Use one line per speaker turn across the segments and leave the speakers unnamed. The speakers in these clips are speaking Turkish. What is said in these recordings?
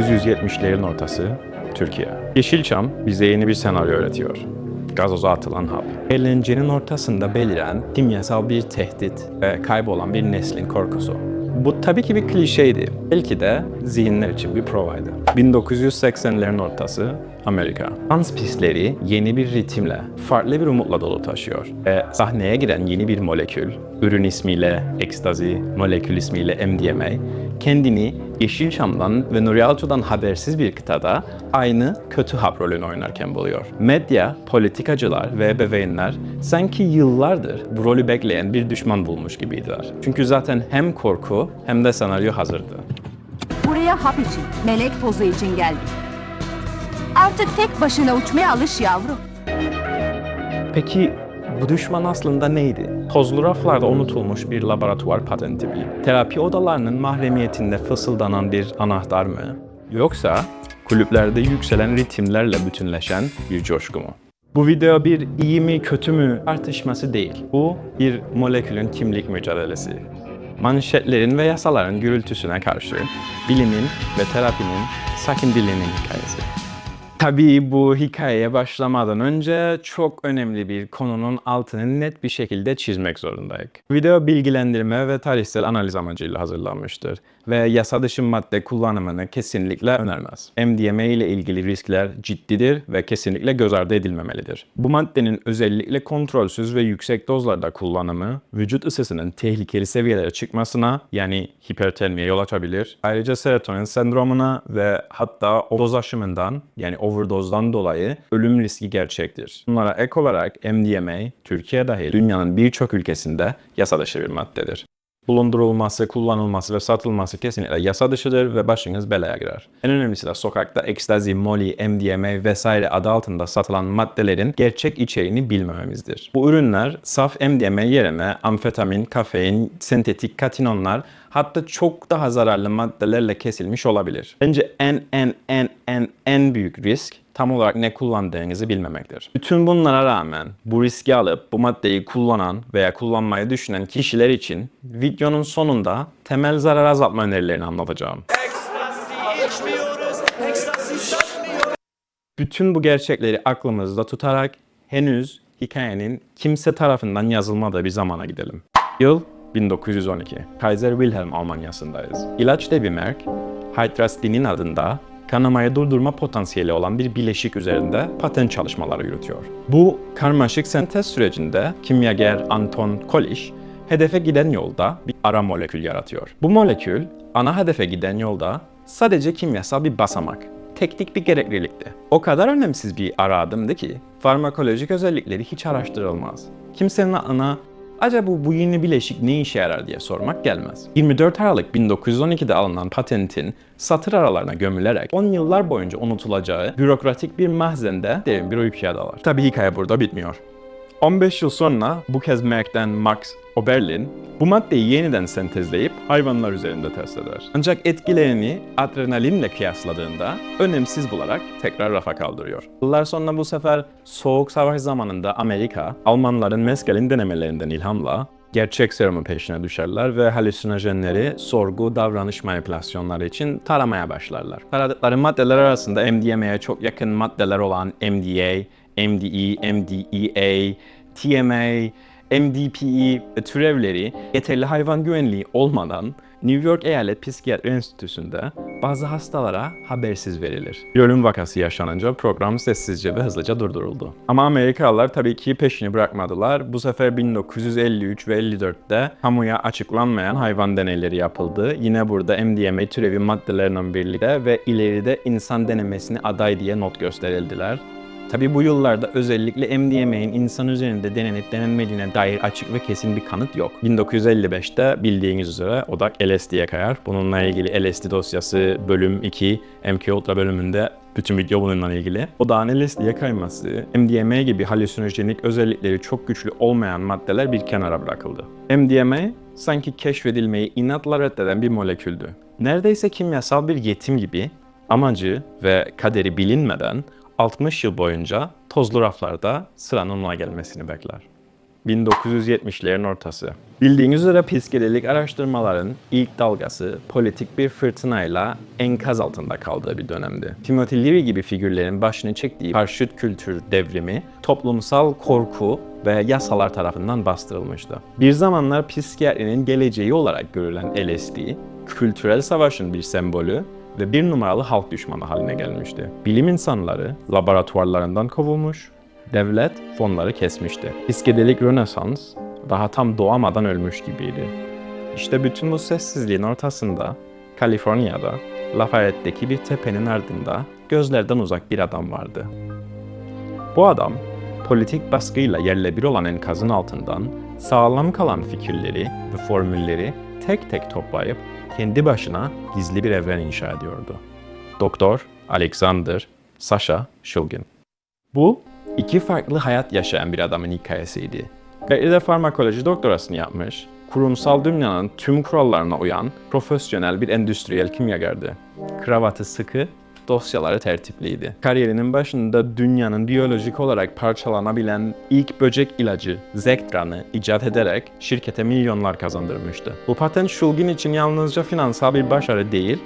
1970'lerin ortası Türkiye. Yeşilçam bize yeni bir senaryo öğretiyor. Gazoza atılan hap. Eğlencenin ortasında beliren kimyasal bir tehdit ve kaybolan bir neslin korkusu. Bu tabii ki bir klişeydi. Belki de zihinler için bir provaydı. 1980'lerin ortası Amerika. Dans pistleri yeni bir ritimle, farklı bir umutla dolu taşıyor. Ve sahneye giren yeni bir molekül, ürün ismiyle ekstazi, molekül ismiyle MDMA, kendini Yeşilçam'dan ve Nuri Alço'dan habersiz bir kıtada aynı kötü hap rolünü oynarken buluyor. Medya, politikacılar ve ebeveynler sanki yıllardır bu rolü bekleyen bir düşman bulmuş gibiydiler. Çünkü zaten hem korku hem de senaryo hazırdı.
Buraya hap için, melek tozu için geldik. Artık tek başına uçmaya alış yavrum.
Peki bu düşman aslında neydi? Tozlu raflarda unutulmuş bir laboratuvar patenti mi? Terapi odalarının mahremiyetinde fısıldanan bir anahtar mı? Yoksa kulüplerde yükselen ritimlerle bütünleşen bir coşku mu? Bu video bir iyi mi kötü mü tartışması değil. Bu bir molekülün kimlik mücadelesi. Manşetlerin ve yasaların gürültüsüne karşı bilimin ve terapinin sakin dilinin hikayesi. Tabii bu hikayeye başlamadan önce çok önemli bir konunun altını net bir şekilde çizmek zorundayız. Video bilgilendirme ve tarihsel analiz amacıyla hazırlanmıştır ve yasa dışı madde kullanımını kesinlikle önermez. MDMA ile ilgili riskler ciddidir ve kesinlikle göz ardı edilmemelidir. Bu maddenin özellikle kontrolsüz ve yüksek dozlarda kullanımı vücut ısısının tehlikeli seviyelere çıkmasına yani hipertermiye yol açabilir. Ayrıca serotonin sendromuna ve hatta o doz aşımından yani overdose'dan dolayı ölüm riski gerçektir. Bunlara ek olarak MDMA, Türkiye dahil dünyanın birçok ülkesinde yasa dışı bir maddedir. Bulundurulması, kullanılması ve satılması kesinlikle yasa dışıdır ve başınız belaya girer. En önemlisi de sokakta ekstazi, molly, MDMA vesaire adı altında satılan maddelerin gerçek içeriğini bilmememizdir. Bu ürünler saf MDMA yerine amfetamin, kafein, sentetik katinonlar hatta çok daha zararlı maddelerle kesilmiş olabilir. Bence en en en en en büyük risk tam olarak ne kullandığınızı bilmemektir. Bütün bunlara rağmen bu riski alıp bu maddeyi kullanan veya kullanmayı düşünen kişiler için videonun sonunda temel zarar azaltma önerilerini anlatacağım. Bütün bu gerçekleri aklımızda tutarak henüz hikayenin kimse tarafından yazılmadığı bir zamana gidelim. Yıl 1912. Kaiser Wilhelm Almanya'sındayız. İlaç Debimerk, Hydrastinin adında kanamayı durdurma potansiyeli olan bir bileşik üzerinde patent çalışmaları yürütüyor. Bu karmaşık sentez sürecinde kimyager Anton Kolisch hedefe giden yolda bir ara molekül yaratıyor. Bu molekül ana hedefe giden yolda sadece kimyasal bir basamak, teknik bir gereklilikti. O kadar önemsiz bir ara adımdı ki farmakolojik özellikleri hiç araştırılmaz. Kimsenin aklına acaba bu yeni bileşik ne işe yarar diye sormak gelmez. 24 Aralık 1912'de alınan patentin satır aralarına gömülerek 10 yıllar boyunca unutulacağı bürokratik bir mahzende derin bir uykuya dalar. Tabii hikaye burada bitmiyor. 15 yıl sonra bu kez Merck'ten Max Oberlin bu maddeyi yeniden sentezleyip hayvanlar üzerinde test eder. Ancak etkilerini adrenalinle kıyasladığında önemsiz bularak tekrar rafa kaldırıyor. Yıllar sonra bu sefer Soğuk Savaş zamanında Amerika, Almanların meskelin denemelerinden ilhamla gerçek serumun peşine düşerler ve halüsinojenleri sorgu davranış manipülasyonları için taramaya başlarlar. Taradıkları maddeler arasında MDMA'ya çok yakın maddeler olan MDA, MDE, MDEA, TMA, MDPE türevleri yeterli hayvan güvenliği olmadan New York Eyalet Psikiyatri Enstitüsü'nde bazı hastalara habersiz verilir. Bir ölüm vakası yaşanınca program sessizce ve hızlıca durduruldu. Ama Amerikalılar tabii ki peşini bırakmadılar. Bu sefer 1953 ve 54'te kamuya açıklanmayan hayvan deneyleri yapıldı. Yine burada MDMA türevi maddelerinin birlikte ve ileride insan denemesini aday diye not gösterildiler. Tabi bu yıllarda özellikle MDMA'nin insan üzerinde denenip denenmediğine dair açık ve kesin bir kanıt yok. 1955'te bildiğiniz üzere odak LSD'ye kayar. Bununla ilgili LSD dosyası bölüm 2 MK Ultra bölümünde bütün video bununla ilgili. Odağın LSD'ye kayması, MDMA gibi halüsinojenik özellikleri çok güçlü olmayan maddeler bir kenara bırakıldı. MDMA sanki keşfedilmeyi inatla reddeden bir moleküldü. Neredeyse kimyasal bir yetim gibi amacı ve kaderi bilinmeden 60 yıl boyunca tozlu raflarda sıranın ona gelmesini bekler. 1970'lerin ortası. Bildiğiniz üzere psikedelik araştırmaların ilk dalgası politik bir fırtınayla enkaz altında kaldığı bir dönemdi. Timothy Leary gibi figürlerin başını çektiği karşıt kültür devrimi toplumsal korku ve yasalar tarafından bastırılmıştı. Bir zamanlar psikiyatrinin geleceği olarak görülen LSD, kültürel savaşın bir sembolü ve bir numaralı halk düşmanı haline gelmişti. Bilim insanları laboratuvarlarından kovulmuş, devlet fonları kesmişti. Psikedelik Rönesans daha tam doğamadan ölmüş gibiydi. İşte bütün bu sessizliğin ortasında Kaliforniya'da Lafayette'deki bir tepenin ardında gözlerden uzak bir adam vardı. Bu adam politik baskıyla yerle bir olan enkazın altından sağlam kalan fikirleri ve formülleri tek tek toplayıp kendi başına gizli bir evren inşa ediyordu. Doktor Alexander Sasha Shulgin. Bu iki farklı hayat yaşayan bir adamın hikayesiydi. Belki de farmakoloji doktorasını yapmış, kurumsal dünyanın tüm kurallarına uyan profesyonel bir endüstriyel kimyagerdi. Kravatı sıkı, dosyaları tertipliydi. Kariyerinin başında dünyanın biyolojik olarak parçalanabilen ilk böcek ilacı Zektran'ı icat ederek şirkete milyonlar kazandırmıştı. Bu patent Shulgin için yalnızca finansal bir başarı değil,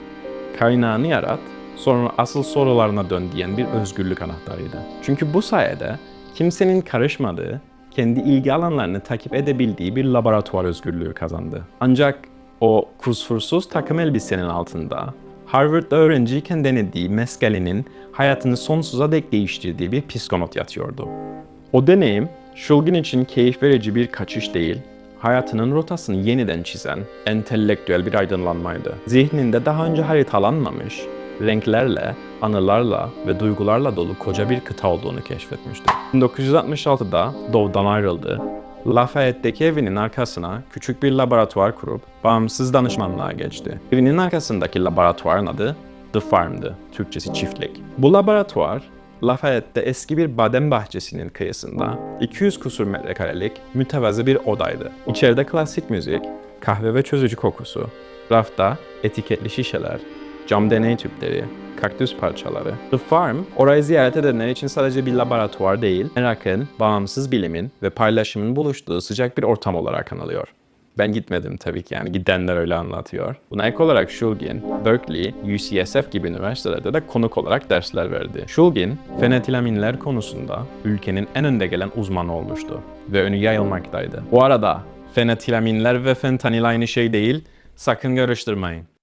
kaynağını yarat, sonra asıl sorularına dön diyen bir özgürlük anahtarıydı. Çünkü bu sayede kimsenin karışmadığı, kendi ilgi alanlarını takip edebildiği bir laboratuvar özgürlüğü kazandı. Ancak o kusursuz takım elbisenin altında Harvard'da öğrenciyken denediği meskelinin hayatını sonsuza dek değiştirdiği bir psikonot yatıyordu. O deneyim, Shulgin için keyif verici bir kaçış değil, hayatının rotasını yeniden çizen, entelektüel bir aydınlanmaydı. Zihninde daha önce haritalanmamış, renklerle, anılarla ve duygularla dolu koca bir kıta olduğunu keşfetmişti. 1966'da Dov'dan ayrıldı. Lafayette'deki evinin arkasına küçük bir laboratuvar kurup bağımsız danışmanlığa geçti. Evinin arkasındaki laboratuvarın adı The Farm'dı, Türkçesi çiftlik. Bu laboratuvar Lafayette'de eski bir badem bahçesinin kıyısında 200 kusur metrekarelik mütevazı bir odaydı. İçeride klasik müzik, kahve ve çözücü kokusu, rafta etiketli şişeler, cam deney tüpleri, kaktüs parçaları. The Farm, orayı ziyaret edenler için sadece bir laboratuvar değil, merakın, bağımsız bilimin ve paylaşımın buluştuğu sıcak bir ortam olarak anılıyor. Ben gitmedim tabii ki yani gidenler öyle anlatıyor. Buna ek olarak Shulgin, Berkeley, UCSF gibi üniversitelerde de konuk olarak dersler verdi. Shulgin, fenetilaminler konusunda ülkenin en önde gelen uzmanı olmuştu ve önü yayılmaktaydı. Bu arada fenetilaminler ve fentanil aynı şey değil, sakın karıştırmayın.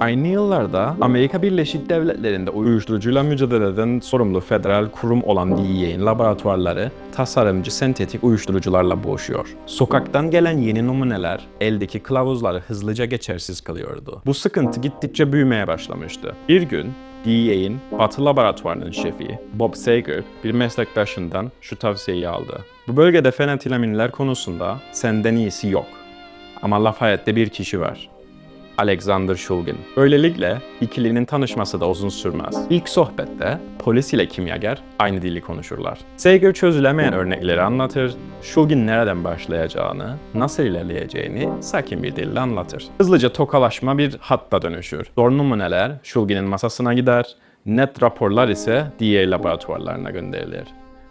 Aynı yıllarda Amerika Birleşik Devletleri'nde uyuşturucuyla mücadeleden sorumlu federal kurum olan DEA'nin laboratuvarları tasarımcı sentetik uyuşturucularla boğuşuyor. Sokaktan gelen yeni numuneler eldeki kılavuzları hızlıca geçersiz kılıyordu. Bu sıkıntı gittikçe büyümeye başlamıştı. Bir gün DEA'nin Batı Laboratuvarının şefi Bob Sager bir meslektaşından şu tavsiyeyi aldı. Bu bölgede fenetilaminler konusunda senden iyisi yok. Ama Lafayette'de bir kişi var. Alexander Shulgin. Böylelikle ikilinin tanışması da uzun sürmez. İlk sohbette polis ile kimyager aynı dili konuşurlar. Sager çözülemeyen örnekleri anlatır, Shulgin nereden başlayacağını, nasıl ilerleyeceğini sakin bir dille anlatır. Hızlıca tokalaşma bir hatta dönüşür. Zor numuneler Shulgin'in masasına gider, net raporlar ise DEA laboratuvarlarına gönderilir.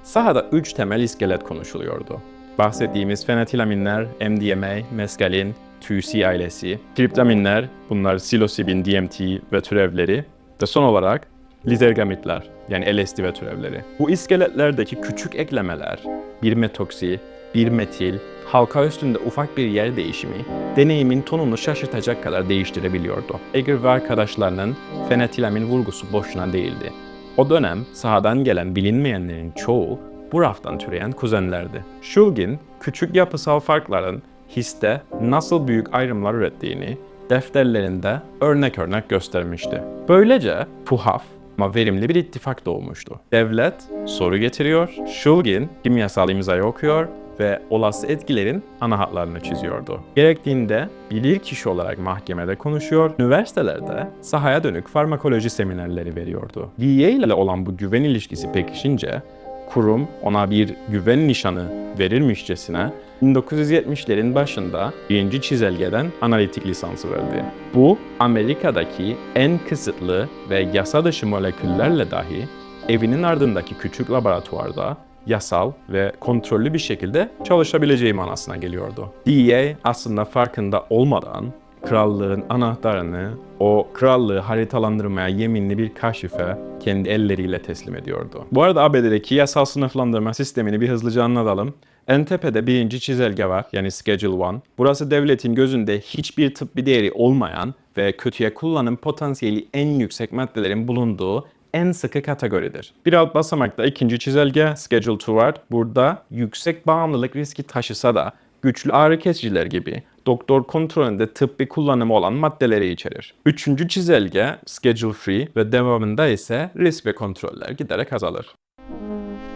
Sahada üç temel iskelet konuşuluyordu. Bahsettiğimiz fenetilaminler, MDMA, meskalin, 2C ailesi, triptaminler, bunlar psilosibin, DMT ve türevleri ve son olarak lizergamitler yani LSD ve türevleri. Bu iskeletlerdeki küçük eklemeler, bir metoksi, bir metil, halka üstünde ufak bir yer değişimi, deneyimin tonunu şaşırtacak kadar değiştirebiliyordu. Eger ve arkadaşlarının fenetilamin vurgusu boşuna değildi. O dönem sahadan gelen bilinmeyenlerin çoğu bu raftan türeyen kuzenlerdi. Shulgin, küçük yapısal farkların histe nasıl büyük ayrımlar ürettiğini defterlerinde örnek örnek göstermişti. Böylece tuhaf ama verimli bir ittifak doğmuştu. Devlet soru getiriyor, Shulgin kimyasal imzayı okuyor ve olası etkilerin ana hatlarını çiziyordu. Gerektiğinde bilir kişi olarak mahkemede konuşuyor, üniversitelerde sahaya dönük farmakoloji seminerleri veriyordu. DEA ile olan bu güven ilişkisi pekişince kurum ona bir güven nişanı verirmişçesine 1970'lerin başında birinci çizelgeden analitik lisansı verdi. Bu Amerika'daki en kısıtlı ve yasa dışı moleküllerle dahi evinin ardındaki küçük laboratuvarda yasal ve kontrollü bir şekilde çalışabileceği manasına geliyordu. DEA aslında farkında olmadan krallığın anahtarını o krallığı haritalandırmaya yeminli bir kaşife kendi elleriyle teslim ediyordu. Bu arada ABD'deki yasal sınıflandırma sistemini bir hızlıca anlatalım. En tepede birinci çizelge var yani Schedule 1. Burası devletin gözünde hiçbir tıbbi değeri olmayan ve kötüye kullanım potansiyeli en yüksek maddelerin bulunduğu en sıkı kategoridir. Bir alt basamakta ikinci çizelge Schedule 2 var. Burada yüksek bağımlılık riski taşısa da güçlü ağrı kesiciler gibi doktor kontrolünde tıbbi kullanımı olan maddeleri içerir. Üçüncü çizelge Schedule 3 ve devamında ise risk ve kontroller giderek azalır.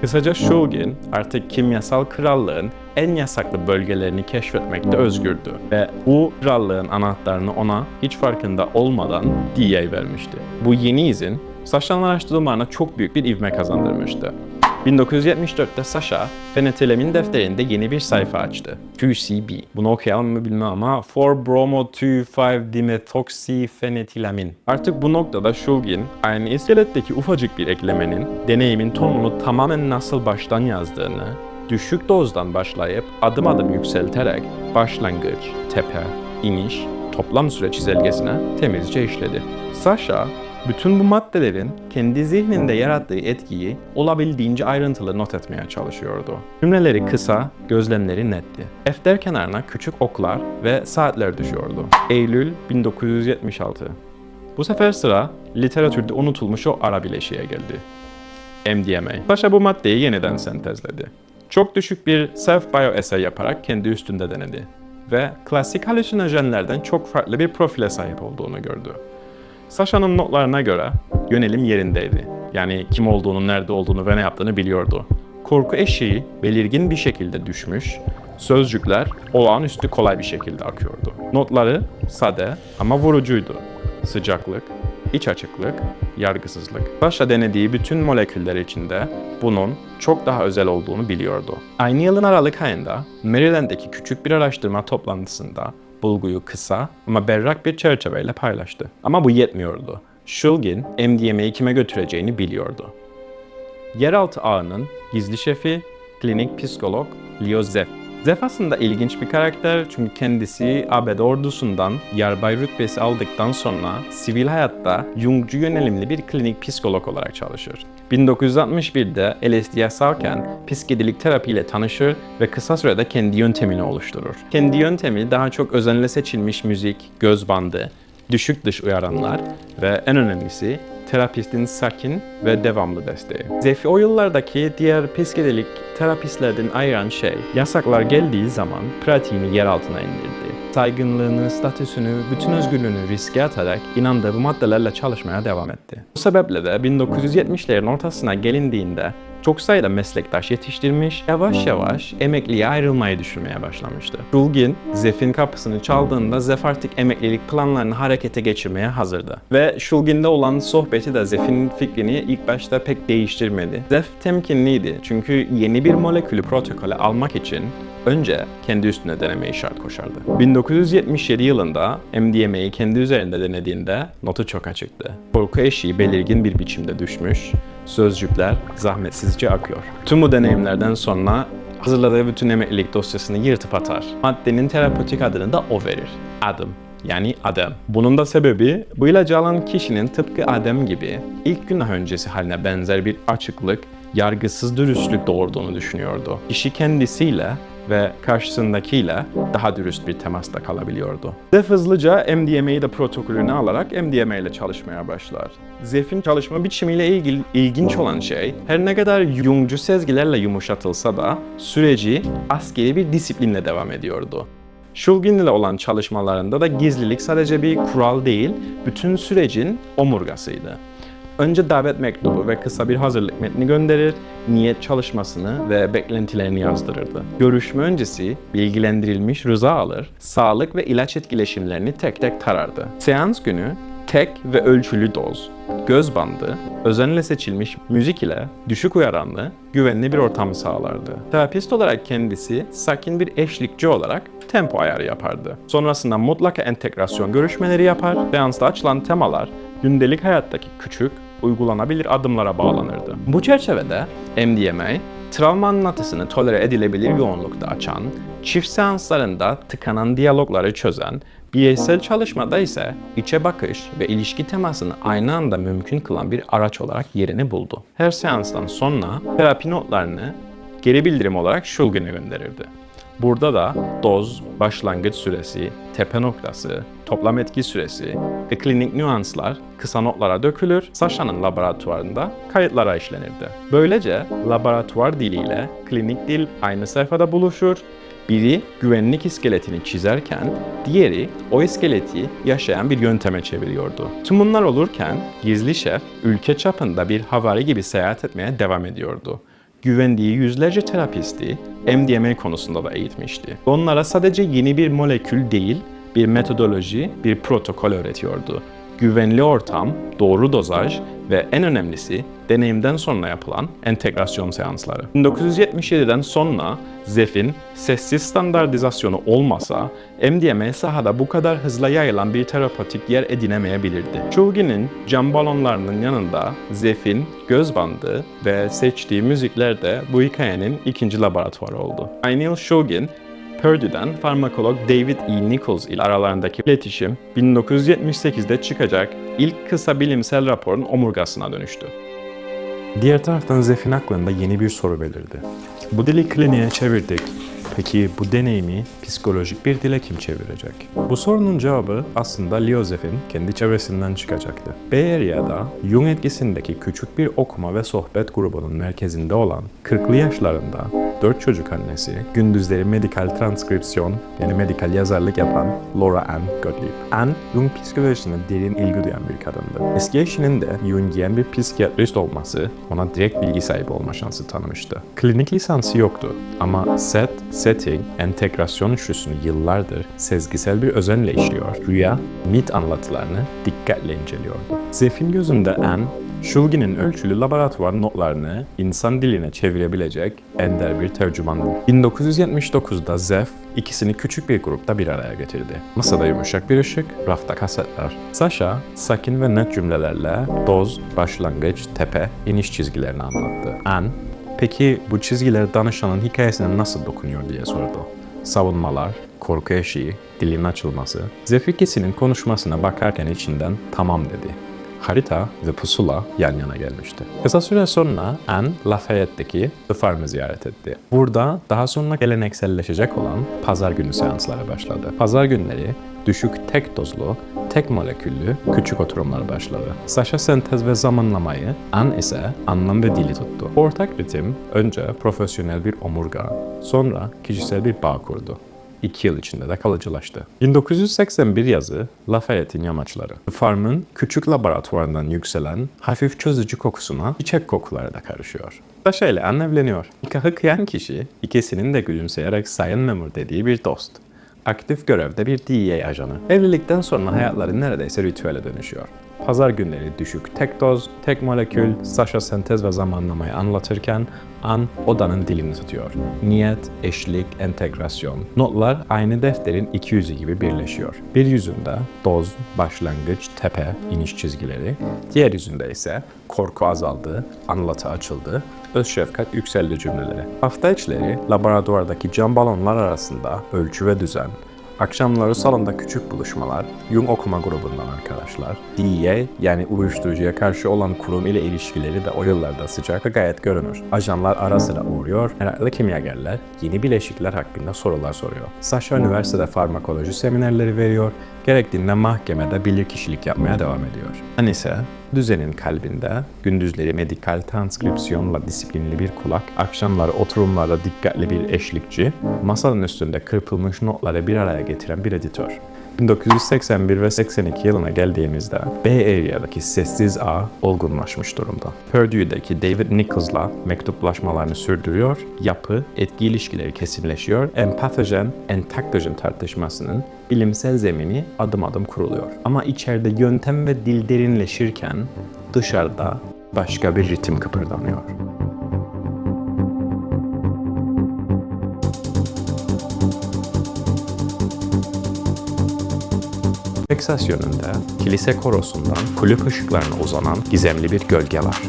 Kısaca Shulgin artık kimyasal krallığın en yasaklı bölgelerini keşfetmekte özgürdü ve bu krallığın anahtarını ona hiç farkında olmadan DEA vermişti. Bu yeni izin Sasha'nın araştırmalarına çok büyük bir ivme kazandırmıştı. 1974'te Sasha, fenetilamin defterinde yeni bir sayfa açtı. QCB. Bunu okuyalım mı bilmem ama 4-bromo-2,5-dimethoxyfenetilamin. Artık bu noktada Shulgin, aynı iskeletteki ufacık bir eklemenin deneyimin tonunu tamamen nasıl baştan yazdığını, düşük dozdan başlayıp adım adım yükselterek başlangıç, tepe, iniş, toplam süre çizelgesine temizce işledi. Sasha, bütün bu maddelerin kendi zihninde yarattığı etkiyi olabildiğince ayrıntılı not etmeye çalışıyordu. Cümleleri kısa, gözlemleri netti. Defter kenarına küçük oklar ve saatler düşüyordu. Eylül 1976. Bu sefer sıra literatürde unutulmuş o ara bileşiğe geldi. MDMA. Paşa bu maddeyi yeniden sentezledi. Çok düşük bir self-bio essay yaparak kendi üstünde denedi ve klasik halüsinojenlerden çok farklı bir profile sahip olduğunu gördü. Sasha'nın notlarına göre yönelim yerindeydi. Yani kim olduğunu, nerede olduğunu ve ne yaptığını biliyordu. Korku eşiği belirgin bir şekilde düşmüş, sözcükler olağanüstü kolay bir şekilde akıyordu. Notları sade ama vurucuydu. Sıcaklık, iç açıklık, yargısızlık. Sasha denediği bütün moleküller içinde bunun çok daha özel olduğunu biliyordu. Aynı yılın Aralık ayında Maryland'deki küçük bir araştırma toplantısında bulguyu kısa ama berrak bir çerçeveyle paylaştı. Ama bu yetmiyordu. Shulgin MDMA'yi kime götüreceğini biliyordu. Yeraltı ağının gizli şefi, klinik psikolog Leo Zeff. Zeff aslında ilginç bir karakter çünkü kendisi ABD ordusundan yarbay rütbesi aldıktan sonra sivil hayatta Jungcu yönelimli bir klinik psikolog olarak çalışır. 1961'de LSD yasalken psikedelik terapiyle tanışır ve kısa sürede kendi yöntemini oluşturur. Kendi yöntemi daha çok özenle seçilmiş müzik, göz bandı, düşük dış uyaranlar ve en önemlisi terapistin sakin ve devamlı desteği. Zephi o yıllardaki diğer psikedelik terapistlerden ayıran şey, yasaklar geldiği zaman pratiğini yer altına indirdi. Saygınlığını, statüsünü, bütün özgürlüğünü riske atarak inandığı bu maddelerle çalışmaya devam etti. Bu sebeple de 1970'lerin ortasına gelindiğinde çok sayıda meslektaş yetiştirmiş, yavaş yavaş emekliye ayrılmayı düşünmeye başlamıştı. Shulgin, Zef'in kapısını çaldığında Zef artık emeklilik planlarını harekete geçirmeye hazırdı. Ve Shulgin'de olan sohbeti de Zef'in fikrini ilk başta pek değiştirmedi. Zef temkinliydi çünkü yeni bir molekülü protokole almak için önce kendi üstüne denemeyi şart koşardı. 1977 yılında MDMA'yi kendi üzerinde denediğinde notu çok açıktı. Korku eşiği belirgin bir biçimde düşmüş, sözcükler zahmetsizce akıyor. Tüm bu deneyimlerden sonra hazırladığı bütün emeklilik dosyasını yırtıp atar. Maddenin terapötik adını da o verir. Adım yani Adem. Bunun da sebebi bu ilacı alan kişinin tıpkı Adem gibi ilk günah öncesi haline benzer bir açıklık, yargısız dürüstlük doğurduğunu düşünüyordu. Kişi kendisiyle ve karşısındakiyle daha dürüst bir temasta kalabiliyordu. Zef hızlıca MDMA'yı da protokolüne alarak MDMA ile çalışmaya başlar. Zef'in çalışma biçimiyle ilgili ilginç olan şey, her ne kadar Jungcu sezgilerle yumuşatılsa da süreci askeri bir disiplinle devam ediyordu. Shulgin ile olan çalışmalarında da gizlilik sadece bir kural değil, bütün sürecin omurgasıydı. Önce davet mektubu ve kısa bir hazırlık metni gönderir, niyet çalışmasını ve beklentilerini yazdırırdı. Görüşme öncesi bilgilendirilmiş rıza alır, sağlık ve ilaç etkileşimlerini tek tek tarardı. Seans günü tek ve ölçülü doz, göz bandı, özenle seçilmiş müzik ile düşük uyaranlı, güvenli bir ortam sağlardı. Terapist olarak kendisi sakin bir eşlikçi olarak tempo ayarı yapardı. Sonrasında mutlaka entegrasyon görüşmeleri yapar, seansta açılan temalar gündelik hayattaki küçük, uygulanabilir adımlara bağlanırdı. Bu çerçevede MDMA, travma anlatısını tolere edilebilir yoğunlukta açan, çift seanslarında tıkanan diyalogları çözen, bireysel çalışmada ise içe bakış ve ilişki temasını aynı anda mümkün kılan bir araç olarak yerini buldu. Her seanstan sonra terapi notlarını geri bildirim olarak Shulgin'e gönderirdi. Burada da doz, başlangıç süresi, tepe noktası, toplam etki süresi ve klinik nüanslar kısa notlara dökülür, Sasha'nın laboratuvarında kayıtlara işlenirdi. Böylece laboratuvar diliyle klinik dil aynı sayfada buluşur, biri güvenlik iskeletini çizerken diğeri o iskeleti yaşayan bir yönteme çeviriyordu. Tüm bunlar olurken gizli şef ülke çapında bir havari gibi seyahat etmeye devam ediyordu güvendiği yüzlerce terapisti MDMA konusunda da eğitmişti. Onlara sadece yeni bir molekül değil, bir metodoloji, bir protokol öğretiyordu. Güvenli ortam, doğru dozaj ve en önemlisi deneyimden sonra yapılan entegrasyon seansları. 1977'den sonra Zef'in sessiz standartizasyonu olmasa MDMA sahada bu kadar hızla yayılan bir terapötik yer edinemeyebilirdi. Chulgi'nin cam balonlarının yanında Zef'in göz bandı ve seçtiği müzikler de bu hikayenin ikinci laboratuvarı oldu. Aynı Shulgin Purdue'den farmakolog David E. Nichols ile aralarındaki iletişim 1978'de çıkacak ilk kısa bilimsel raporun omurgasına dönüştü. Diğer taraftan Zef'in aklında yeni bir soru belirdi. Bu dili kliniğe çevirdik. Peki bu deneyimi psikolojik bir dile kim çevirecek? Bu sorunun cevabı aslında Leo Zeff'in kendi çevresinden çıkacaktı. Bay Area'da Jung etkisindeki küçük bir okuma ve sohbet grubunun merkezinde olan 40'lı yaşlarında 4 çocuk annesi, gündüzleri medikal transkripsiyon yani medikal yazarlık yapan Laura Ann Gottlieb. Ann, Jung psikolojisine derin ilgi duyan bir kadındı. Eski eşinin de Jungian bir psikiyatrist olması ona direkt bilgi sahibi olma şansı tanımıştı. Klinik lisansı yoktu ama set, setting, entegrasyon üçlüsünü yıllardır sezgisel bir özenle işliyor. Rüya, mit anlatılarını dikkatle inceliyordu. Zef'in gözünde Anne, Shulgin'in ölçülü laboratuvar notlarını insan diline çevirebilecek ender bir tercümandı. 1979'da Zef ikisini küçük bir grupta bir araya getirdi. Masada yumuşak bir ışık, rafta kasetler. Sasha sakin ve net cümlelerle doz, başlangıç, tepe, iniş çizgilerini anlattı. Anne, peki bu çizgiler danışanın hikayesine nasıl dokunuyor diye sordu. Savunmalar, korku eşiği, dilin açılması. Zef ikisinin konuşmasına bakarken içinden tamam dedi harita ve pusula yan yana gelmişti. Kısa süre sonra Anne Lafayette'deki The Farm'ı ziyaret etti. Burada daha sonra gelenekselleşecek olan pazar günü seansları başladı. Pazar günleri düşük tek dozlu, tek moleküllü küçük oturumlar başladı. Sasha sentez ve zamanlamayı, Anne ise anlam ve dili tuttu. Ortak ritim önce profesyonel bir omurga, sonra kişisel bir bağ kurdu. 2 yıl içinde de kalıcılaştı. 1981 yazı Lafayette'in yamaçları. Farm'ın küçük laboratuvarından yükselen hafif çözücü kokusuna çiçek kokuları da karışıyor. Sasha ile Anne evleniyor. Nikahı kıyan kişi ikisinin de gülümseyerek sayın memur dediği bir dost. Aktif görevde bir DEA ajanı. Evlilikten sonra hayatları neredeyse ritüele dönüşüyor. Pazar günleri düşük tek doz, tek molekül, Sasha sentez ve zamanlamayı anlatırken An odanın dilini tutuyor. Niyet, eşlik, entegrasyon. Notlar aynı defterin iki yüzü gibi birleşiyor. Bir yüzünde doz, başlangıç, tepe, iniş çizgileri. Diğer yüzünde ise korku azaldı, anlatı açıldı, öz şefkat yükseldi cümleleri. Hafta içleri laboratuvardaki cam balonlar arasında ölçü ve düzen, Akşamları salonda küçük buluşmalar, Jung okuma grubundan arkadaşlar, DEA yani uyuşturucuya karşı olan kurum ile ilişkileri de o yıllarda sıcak gayet görünür. Ajanlar ara sıra uğruyor, meraklı kimyagerler yeni bileşikler hakkında sorular soruyor. Sasha üniversitede farmakoloji seminerleri veriyor, gerektiğinde mahkemede bilirkişilik yapmaya devam ediyor. Anise, düzenin kalbinde, gündüzleri medikal transkripsiyonla disiplinli bir kulak, akşamları oturumlarda dikkatli bir eşlikçi, masanın üstünde kırpılmış notları bir araya getiren bir editör. 1981 ve 82 yılına geldiğimizde Bay Area'daki sessiz ağ olgunlaşmış durumda. Purdue'deki David Nichols'la mektuplaşmalarını sürdürüyor, yapı, etki ilişkileri kesinleşiyor, empatojen, entaktojen tartışmasının bilimsel zemini adım adım kuruluyor. Ama içeride yöntem ve dil derinleşirken dışarıda başka bir ritim kıpırdanıyor. Texas yönünde kilise korosundan kulüp ışıklarına uzanan gizemli bir gölge var.